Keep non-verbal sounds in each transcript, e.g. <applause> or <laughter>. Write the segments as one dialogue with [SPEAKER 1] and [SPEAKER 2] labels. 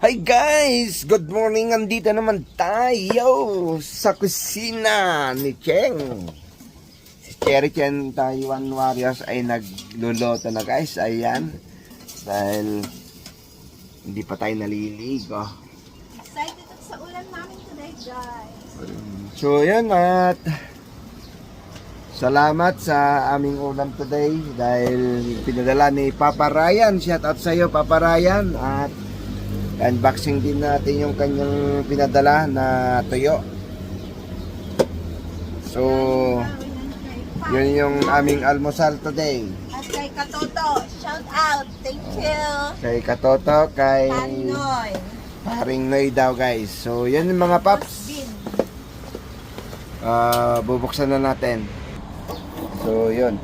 [SPEAKER 1] Hi guys! Good morning! Andito naman tayo sa kusina ni Cheng. Si Cherry Chen Taiwan Warriors ay nagluluto na guys. Ayan. Dahil hindi pa tayo naliligo.
[SPEAKER 2] Excited ako sa ulan namin today, guys.
[SPEAKER 1] So yan at salamat sa aming ulam today dahil pinadala ni Papa Ryan. Shout out sa iyo Papa Ryan at unboxing din natin yung kanyang pinadala na tuyo. So yun yung aming almusal today.
[SPEAKER 2] At kay Katoto, shout out. Thank you.
[SPEAKER 1] Kay Katoto, kay
[SPEAKER 2] Panoy.
[SPEAKER 1] Paring Noy daw guys. So yun yung mga paps. Ah, bubuksan na natin. So, yun.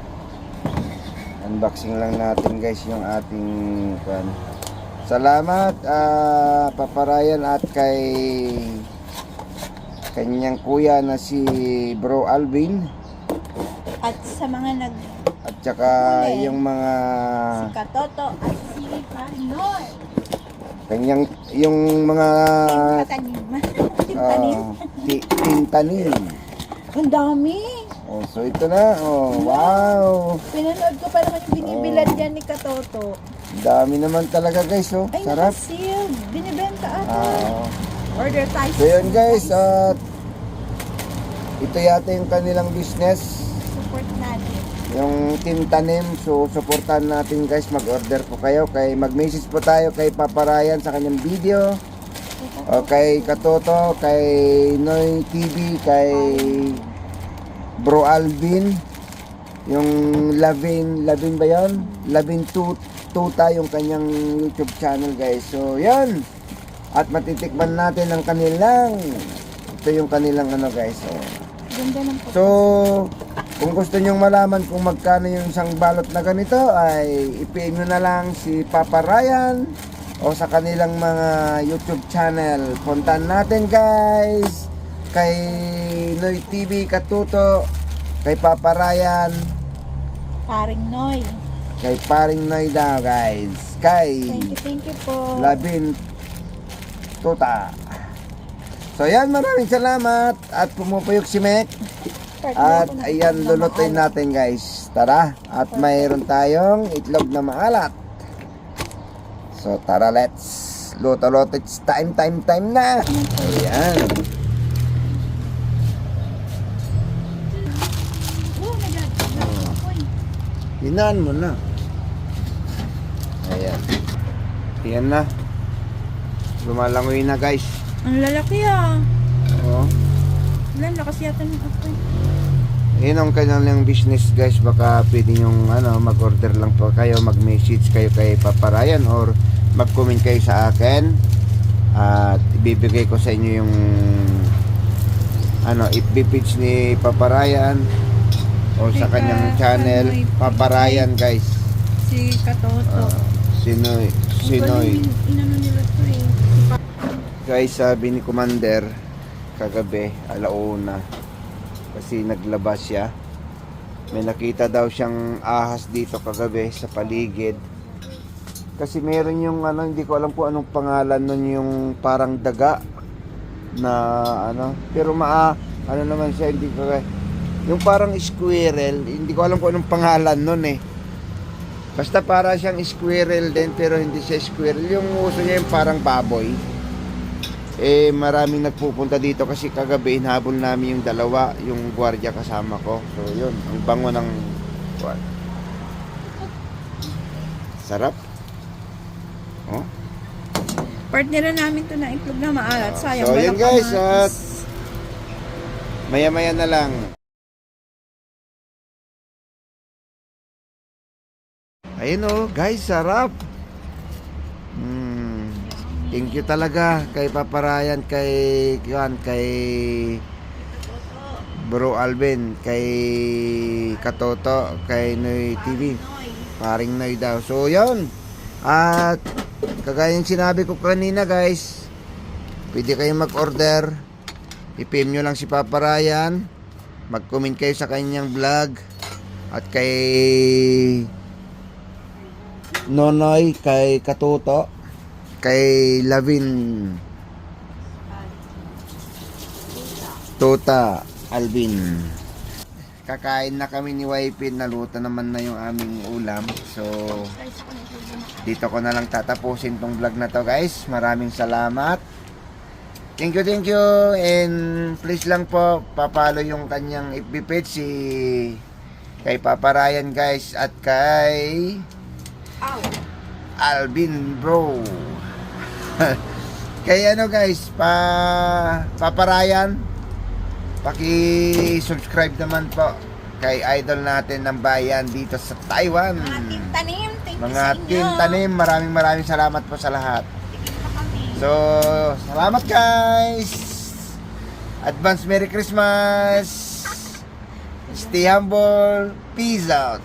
[SPEAKER 1] Unboxing lang natin guys yung ating kwan. Salamat ah paparayan at kay kanyang kuya na si Bro Alvin
[SPEAKER 2] At sa mga nag
[SPEAKER 1] at saka
[SPEAKER 2] Huli.
[SPEAKER 1] yung mga
[SPEAKER 2] si Katoto at si Panoy.
[SPEAKER 1] kanyang yung mga
[SPEAKER 2] Tanim. <laughs>
[SPEAKER 1] ah,
[SPEAKER 2] Tanim.
[SPEAKER 1] ti- tintanim.
[SPEAKER 2] Ang dami.
[SPEAKER 1] Oh, so ito na. Oh, wow.
[SPEAKER 2] Pinanood ko pa naman yung binibilad yan ni Katoto.
[SPEAKER 1] Dami naman talaga guys, oh.
[SPEAKER 2] Ay,
[SPEAKER 1] Sarap.
[SPEAKER 2] nakasealed. Binibenta ata.
[SPEAKER 1] Ah,
[SPEAKER 2] Order tayo.
[SPEAKER 1] So yun guys, at ito yata yung kanilang business,
[SPEAKER 2] Support natin.
[SPEAKER 1] yung Team Tanim. So supportan natin guys, mag-order po kayo. Kay mag-message po tayo kay Papa Ryan sa kanyang video. O kay Katoto, kay Noy TV, kay Bro Alvin. Yung Lavin, Lavin ba yun? Lavin Tut- Tuta yung kanyang YouTube channel guys. So yan. At matitikman natin ang kanilang ito yung kanilang ano guys. So, So, kung gusto nyong malaman kung magkano yung isang balot na ganito, ay i-PM nyo na lang si Papa Ryan o sa kanilang mga YouTube channel. Puntan natin guys kay Noy TV Katuto, kay Papa Ryan,
[SPEAKER 2] Paring Noy.
[SPEAKER 1] Kay Paring Noy daw guys, kay
[SPEAKER 2] Thank you, thank you po.
[SPEAKER 1] Labin Tuta. So yan, maraming salamat at pumupuyok si Mek. At ayan, lulutuin natin guys. Tara, at mayroon tayong itlog na maalat. So tara, let's luto-luto. It's time, time, time na. Ayan. Hinaan mo na. Ayan. Ayan na. Lumalangoy na guys.
[SPEAKER 2] Ang lalaki ah.
[SPEAKER 1] Oo.
[SPEAKER 2] Ilan, lakas yata ng apoy.
[SPEAKER 1] Yun ang kanilang business guys. Baka pwede yung ano, mag-order lang po kayo, mag-message kayo kay Paparayan or mag-comment kayo sa akin. At ibibigay ko sa inyo yung ano, FB page ni Paparayan o sa kanyang channel. Paparayan guys.
[SPEAKER 2] Si Katoto.
[SPEAKER 1] Uh, Sinoy. Sinoy.
[SPEAKER 2] Eh.
[SPEAKER 1] Guys, sabi ni Commander kagabi, alauna. Kasi naglabas siya. May nakita daw siyang ahas dito kagabi sa paligid. Kasi meron yung ano, hindi ko alam po anong pangalan nun yung parang daga na ano, pero maa ano naman siya, hindi ko yung parang squirrel, hindi ko alam po anong pangalan nun eh. Basta para siyang squirrel din pero hindi siya squirrel. Yung uso niya yung parang baboy eh maraming nagpupunta dito kasi kagabi hinabol namin yung dalawa, yung gwardiya kasama ko. So yun, ang bango ng. Sarap. Oh.
[SPEAKER 2] Partner namin to na itlog na maalat. Sayang,
[SPEAKER 1] So yun guys, at maya-maya na lang. Ayun oh, guys, sarap. Mm. Thank you talaga kay Paparayan, kay Kuan, kay Bro Alvin, kay Katoto, kay Noy TV. Paring Noy daw. So, yun. At, kagaya yung sinabi ko kanina, guys, pwede kayong mag-order. I-PM nyo lang si Papa Ryan. Mag-comment kayo sa kanyang vlog. At kay Nonoy, kay Katuto. kay Lavin Tota Alvin. Kakain na kami ni Wifey, naluto naman na yung aming ulam. So, dito ko na lang tatapusin tong vlog na to guys. Maraming salamat. Thank you, thank you. And please lang po, papalo yung kanyang FB page si kay Papa Ryan guys at kay
[SPEAKER 2] Ow.
[SPEAKER 1] Alvin bro. <laughs> kay ano guys, pa Papa Ryan, paki-subscribe naman po kay idol natin ng bayan dito sa Taiwan.
[SPEAKER 2] Mga team tanim, thank you
[SPEAKER 1] Mga
[SPEAKER 2] sa inyo.
[SPEAKER 1] team tanim, maraming maraming salamat po sa lahat.
[SPEAKER 2] Tigil pa kami.
[SPEAKER 1] So, salamat guys! Advance Merry Christmas! Stay humble. Peace out.